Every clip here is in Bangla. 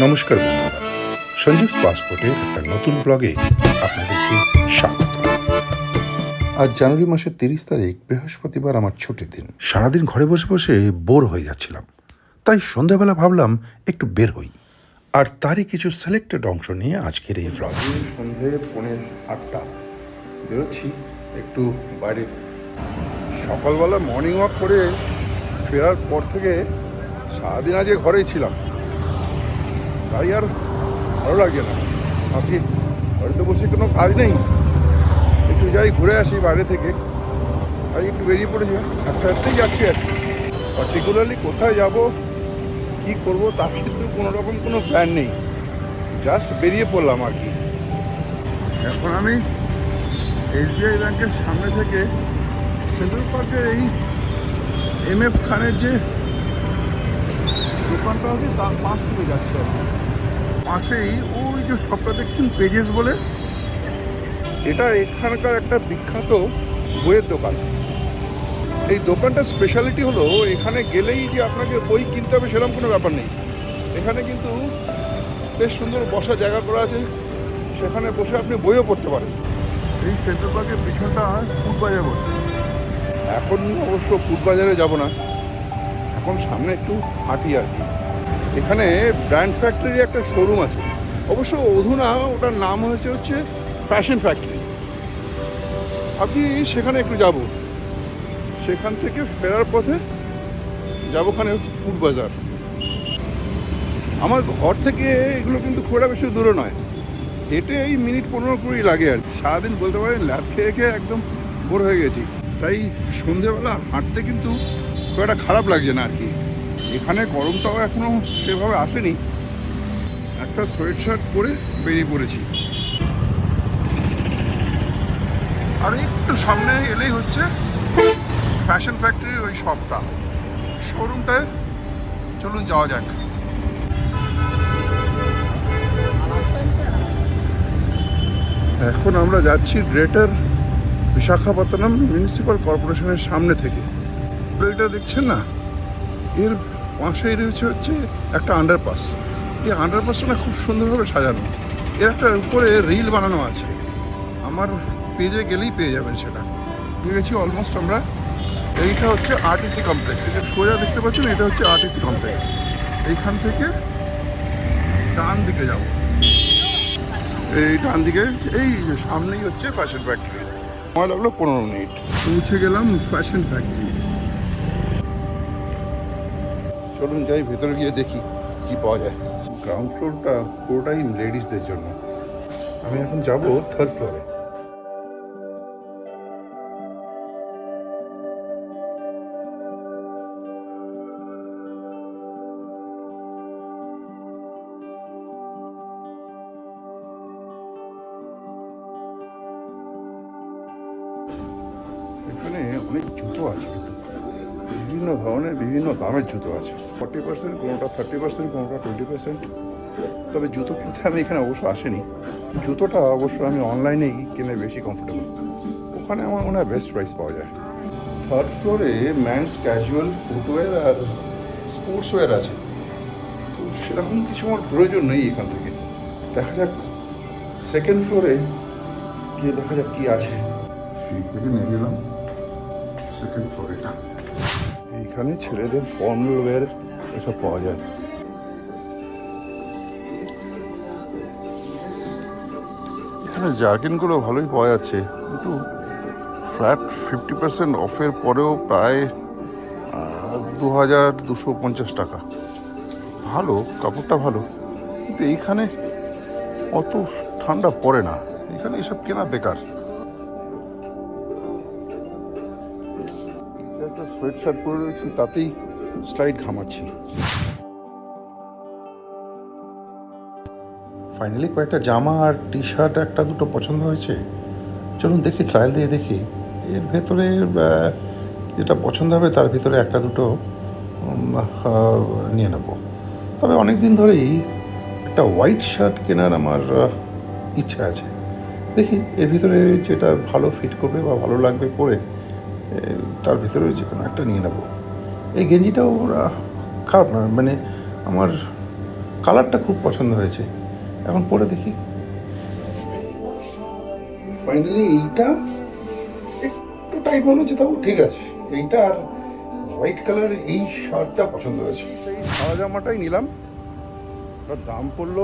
নমস্কার বন্ধুরা। সঞ্জীব পাসপোর্টের একটা নতুন ব্লগে আপনাদেরকে স্বাগত। আজ জানুয়ারি মাসের তিরিশ তারিখ, বৃহস্পতিবার আমার ছুটির দিন। সারাদিন ঘরে বসে বসে বোর হয়ে যাচ্ছিলাম। তাই সন্ধ্যাবেলা ভাবলাম একটু বের হই। আর তারই কিছু সিলেক্টেড অংশ নিয়ে আজকের এই ব্লগ সন্ধে পনেরো আটটা। বেরোচ্ছি একটু বাইরে। সকালবেলা মর্নিং ওয়াক করে ফেরার পর থেকে সারাদিন আজকে ঘরেই ছিলাম। তাই আর ভালো লাগে না। ভাবছি বাড়িতে বসে কোনো কাজ নেই। একটু যাই ঘুরে আসি বাইরে থেকে। আজ একটু বেরিয়ে পড়েছি। একটা একটাই যাচ্ছি আর পার্টিকুলারলি কোথায় যাব, কি করব, তার কিন্তু কোনো রকম কোনো প্ল্যান নেই। জাস্ট বেরিয়ে পড়লাম আর কি। এখন আমি এসবিআই ব্যাংকের সামনে থেকে সেন্ট্রাল পার্কের এই এম এফ খানের যে দোকানটা আছে তার পাশ থেকে যাচ্ছে আর পাশেই ওই যে শপটা দেখছেন, পেজেস বলে? এটা এখানকার একটা বিখ্যাত বইয়ের দোকান। এই দোকানটার স্পেশালিটি হলো, এখানে গেলেই যে আপনাকে বই কিনতে হবে সেরকম কোনো ব্যাপার নেই। এখানে কিন্তু বেশ সুন্দর বসার জায়গা করা আছে, সেখানে বসে আপনি বইও পড়তে পারেন। এই সেন্ট্রাল পার্কের পিছনটা ফুড বাজার বসে। এখন অবশ্য ফুড বাজারে যাব না। এখন সামনে একটু হাঁটি আর কি। এখানে ব্র্যান্ড ফ্যাক্টরির একটা শোরুম আছে। অবশ্য অধুনা ওটার নাম হয়েছে হচ্ছে ফ্যাশন ফ্যাক্টরি। আপনি সেখানে একটু যাব। সেখান থেকে ফেরার পথে যাব ওখানে ফুড বাজার। আমার ঘর থেকে এগুলো কিন্তু খুব বেশি দূরে নয়। হেঁটে এই মিনিট পনেরো কুড়ি লাগে আর। সারাদিন বলতে পারেন ল্যাব খেয়ে খেয়ে একদম বোর হয়ে গেছি। তাই সন্ধেবেলা হাঁটতে কিন্তু খুব একটা খারাপ লাগছে না আর কি। এখানে গরমটাও এখনও সেভাবে আসেনি। একটা সোয়েট শার্ট পরে বেরিয়ে পড়েছি। আর একটু সামনে এলেই হচ্ছে ফ্যাশন ফ্যাক্টরির ওই শপটা শোরুমটায় চলুন যাওয়া যাক। এখন আমরা যাচ্ছি গ্রেটার বিশাখাপত্তনম মিউনিসিপ্যাল কর্পোরেশনের সামনে থেকে। এটা দেখছেন না? এর পাশেই রয়েছে হচ্ছে একটা আন্ডারপাস এই আন্ডারপাসটা না খুব সুন্দরভাবে সাজানো। এর একটা উপরে রিল বানানো আছে। আমার পেজে গেলেই পেয়ে যাবেন সেটা। পেয়ে গেছি অলমোস্ট আমরা, এইটা হচ্ছে আরটিসি কমপ্লেক্স এটা সোজা দেখতে পাচ্ছেন, এটা হচ্ছে আরটিসি কমপ্লেক্স এইখান থেকে ডান দিকে যাব। এই ডান দিকে, এই সামনেই হচ্ছে ফ্যাশন ফ্যাক্টরি সময় লাগল পনেরো মিনিট। পৌঁছে গেলাম ফ্যাশন ফ্যাক্টরি চলুন যাই, ভেতরে গিয়ে দেখি কি পাওয়া যায়। গ্রাউন্ড ফ্লোরটা পুরোটাই লেডিসদের জন্য। আমি এখন যাব থার্ড ফ্লোরে বিভিন্ন ধরনের বিভিন্ন দামের জুতো আছে। ফর্টি পার্সেন্ট কোনোটা থার্টি পার্সেন্ট কোনোটা টোয়েন্টি পার্সেন্ট তবে জুতো কিনতে আমি এখানে অবশ্য আসেনি। জুতোটা অবশ্য আমি অনলাইনেই কিনে বেশি কমফোর্টেবল ওখানে আমার মনে হয় বেস্ট প্রাইস পাওয়া যায়। থার্ড ফ্লোরে ম্যানস ক্যাজুয়াল ফুটওয়্যার আর স্পোর্টস ওয়্যার আছে। তো সেরকম কিছু আমার প্রয়োজন নেই এখান থেকে। দেখা যাক। সেকেন্ড ফ্লোরে গিয়ে দেখা যাক কী আছে। সেই থেকে নিয়ে গেলাম। সেকেন্ড ফ্লোর এটা এইখানে ছেলেদের ফর্মাল ওয়্যার এসব পাওয়া যায়। এখানে জার্কিনগুলো ভালোই পাওয়া যাচ্ছে, কিন্তু ফ্ল্যাট ফিফটি পার্সেন্ট অফের পরেও প্রায় দু হাজার দুশো পঞ্চাশ টাকা। ভালো, কাপড়টা ভালো, কিন্তু এইখানে অত ঠান্ডা পড়ে না। এখানে এসব কেনা বেকার। সোয়েট শার্ট পরে রয়েছি, তাতেই স্লাইড ঘামাচ্ছি। ফাইনালি কয়েকটা জামা আর টি শার্ট একটা দুটো পছন্দ হয়েছে। চলুন দেখি ট্রায়াল দিয়ে দেখি। এর ভেতরে যেটা পছন্দ হবে, তার ভিতরে একটা দুটো নিয়ে নেব। তবে অনেক দিন ধরেই একটা হোয়াইট শার্ট কেনার আমার ইচ্ছা আছে। দেখি, এর ভিতরে যেটা ভালো ফিট করবে বা ভালো লাগবে পরে তার ভিতরে যে কোনো একটা নিয়ে নেব। এই গেঞ্জিটাও আহ, খারাপ না মানে আমার কালারটা খুব পছন্দ হয়েছে। এখন পরে দেখি। ফাইনালি এইটা একটু টাইট মনে হচ্ছে তাও ঠিক আছে। এইটা আর হোয়াইট কালারের এই শার্টটা পছন্দ হয়েছে। এই সাদা জামাটাই নিলাম। ওটার দাম পড়ল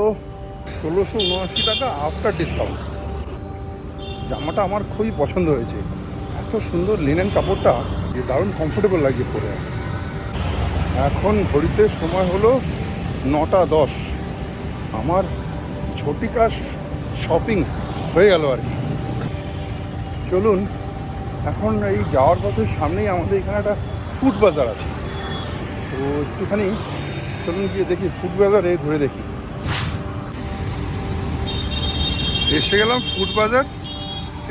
ষোলোশো উনআশি টাকা আফটার ডিসকাউন্ট জামাটা আমার খুবই পছন্দ হয়েছে। এত সুন্দর লিনেন কাপড়টা, যে দারুণ কমফোর্টেবল লাগছে পরে এখন ঘড়িতে সময় হলো নটা দশ। আমার ঝটিকা শপিং হয়ে গেল আর কি। চলুন, এখন এই যাওয়ার পথের সামনেই আমাদের এখানে একটা ফুড বাজার আছে। তো একটুখানি চলুন গিয়ে দেখি ফুড বাজারে ঘুরে দেখি। এসে গেলাম ফুড বাজার।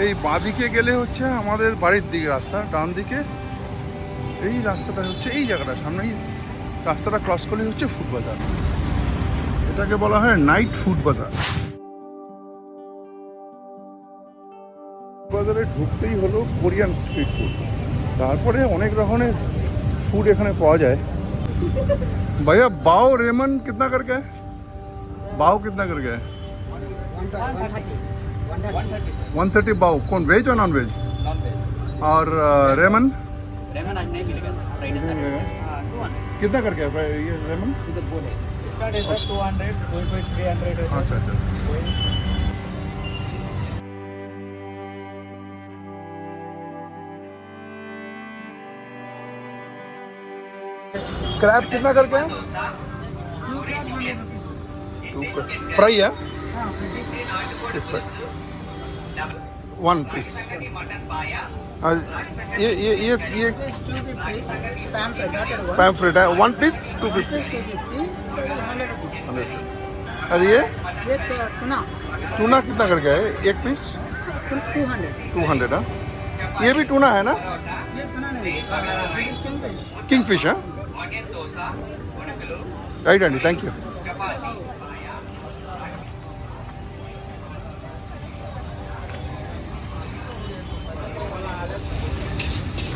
এই বাঁদিকে গেলে হচ্ছে আমাদের বাড়ির দিকে রাস্তা, ডান দিকে। এই রাস্তাটা হচ্ছে এই জায়গাটা, সামনেই রাস্তাটা ক্রস করলে হচ্ছে ফুড বাজার। এটাকে বলা হয় নাইট ফুড বাজার। বাজারে ঢুকতেই হলো কোরিয়ান স্ট্রিট ফুড তারপরে অনেক রকমের ফুড এখানে পাওয়া যায়। ভাইয়া, বাও রেমন কিতনা করকে? বাও কিতনা করকে? वन थर्टी बाव कौन वेज और नॉन वेज और रेमन रेमन आज नहीं मिलेगा। हाँ कितना करके ये ramen two hundred three hundred अच्छा अच्छा क्रैब कितना करके है? फ्राई है? वन पीस और ये ये ये ये This is 250 pamphlet, dotted one. Pamphlet है one piece two fifty piece 250, that is 100 rupees. और ये? टूना कितना करके है एक पीस 200. टू हंड्रेड है? ये भी टूना है ना? है. किंग फ़िश है? राइट आंटी थैंक यू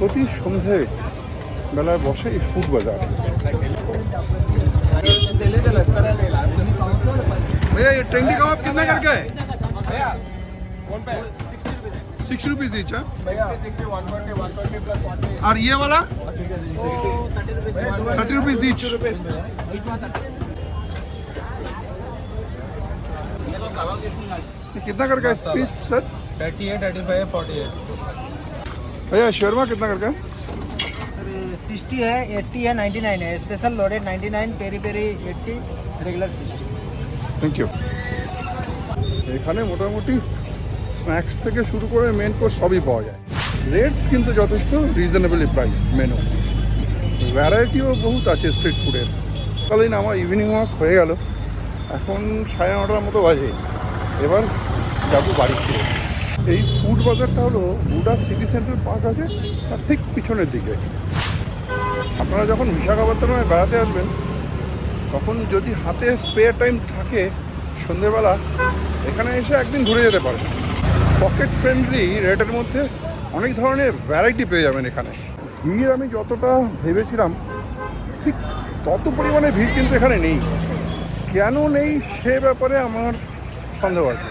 প্রতি সন্ধে বেলায় বসে এই ফুড বাজার भैया ये टेंडी कबाब कितना करके है सिक्स रुपीज ईच और ये वाला थर्टी रुपीज ईच कितना करके है पीस सर थर्टी है थर्टी फाइव फोर्टी है भैया शर्मा कितना करके है सिक्सटी है एट्टी है नाइन्टी नाइन है special loaded ninety nine peri peri eighty regular sixty thank you এখানে মোটামুটি স্ন্যাক্স থেকে শুরু করে মেন কোর্স সবই পাওয়া যায় রেট কিন্তু যথেষ্ট রিজনেবলি প্রাইস মেনু ভ্যারাইটিও বহুত আছে স্ট্রিট ফুডের কালীন আমার ইভিনিং ওয়াক হয়ে গেল এখন সাড়ে নটার মতো বাজে এবার যাবো বাড়ি ফিরে এই ফুড বাজারটা হলো বুডা সিটি সেন্টার পার্ক আছে, তার ঠিক পিছনের দিকে। আপনারা যখন বিশাখাপত্তনমে বেড়াতে আসবেন, তখন যদি হাতে স্পেয়ার টাইম থাকে সন্ধেবেলা, এখানে এসে একদিন ঘুরে যেতে পারেন। পকেট ফ্রেন্ডলি রেটের মধ্যে অনেক ধরনের ভ্যারাইটি পেয়ে যাবেন এখানে। ভিড় আমি যতটা ভেবেছিলাম, ঠিক তত পরিমাণে ভিড় কিন্তু এখানে নেই। কেন নেই সে ব্যাপারে আমার সন্দেহ আছে।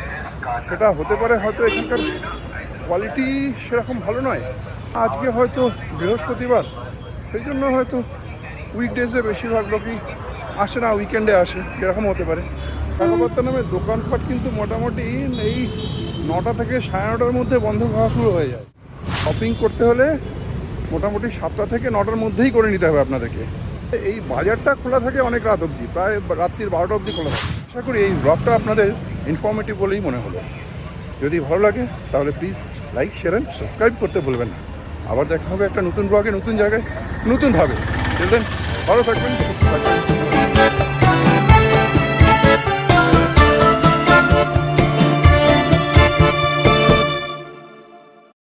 সেটা হতে পারে হয়তো এখানকার কোয়ালিটি সেরকম ভালো নয়। আজকে হয়তো বৃহস্পতিবার, সেই জন্য হয়তো উইকডেজে বেশিরভাগ লোকই আসে না উইকেন্ডে আসে, এরকম হতে পারে। কাকাবার্তা নামে দোকানপাট কিন্তু মোটামুটি এই নটা থেকে সাড়ে নটার মধ্যে বন্ধ হওয়া শুরু হয়ে যায়। শপিং করতে হলে মোটামুটি সাতটা থেকে নটার মধ্যেই করে নিতে হবে আপনাদেরকে। এই বাজারটা খোলা থাকে অনেক রাত অবধি, প্রায় রাত্রির বারোটা অবধি খোলা থাকে। আশা করি এই ব্লগটা আপনাদের ইনফর্মেটিভ বলেই মনে হলো। যদি ভালো লাগে, তাহলে please like share and subscribe করতে ভুলবেন না। আবার দেখা হবে একটা নতুন ব্লগে নতুন জায়গায় নতুনভাবে ভালো থাকবেন।